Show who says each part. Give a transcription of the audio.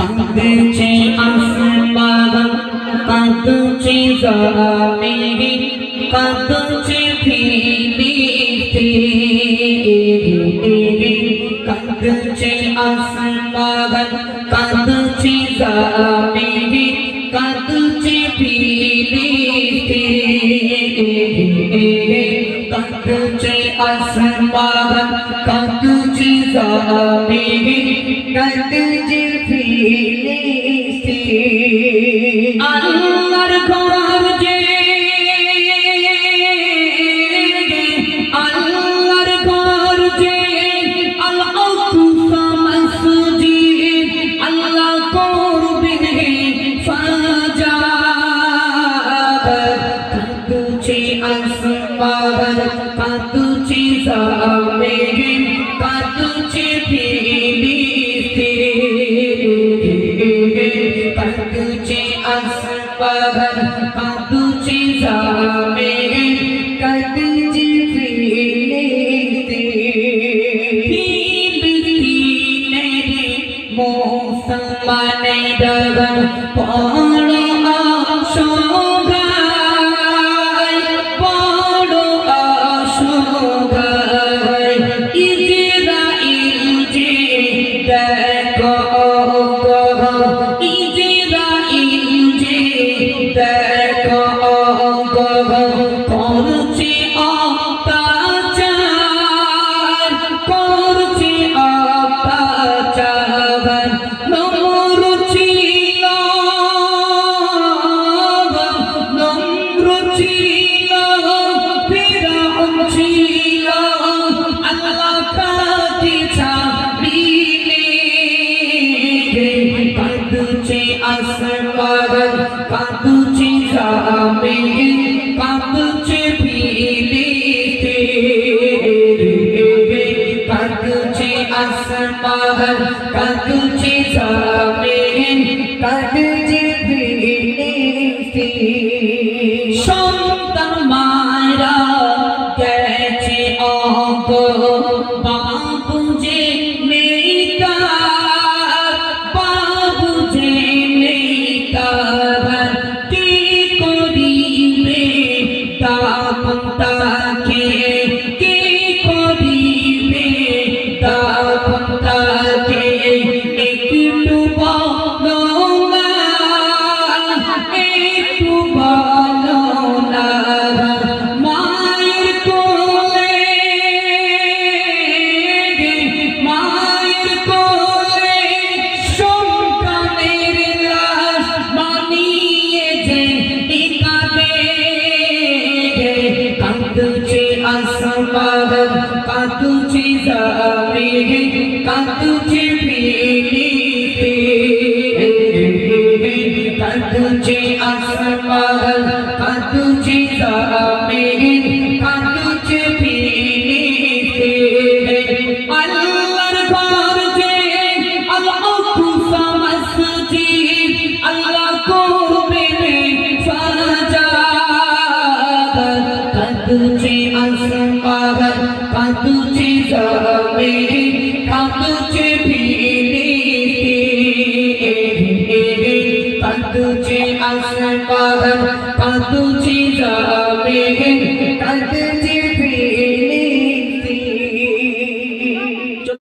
Speaker 1: কাঁদছে আসমান কাঁদছে জামিরি কাঁদছে ফিলিস্তিনি কাঁদছে আসমান কাঁদছে জামিরি কাঁদছে ফিলিস্তিনি কাঁদছে আসমান কাঁদছে জামিরি কাঁদছে ফিলিস্তিনি। আল্লাহর ফিলিস্তিনি মুসলমানের পড় অসহায় করছে অত্যাচার করছে অত্যাচার আসমান কাঁদছে কাকুচি ফিলিস্তিনি সন্তান মারা কাঁদছে জামিন কাঁদছে ফিলিস্তিনি কাঁদছে আসমান কাঁদছে জামিন কাঁদছে ফিলিস্তিনি কাঁদছে আসমান কাঁদছে জামিন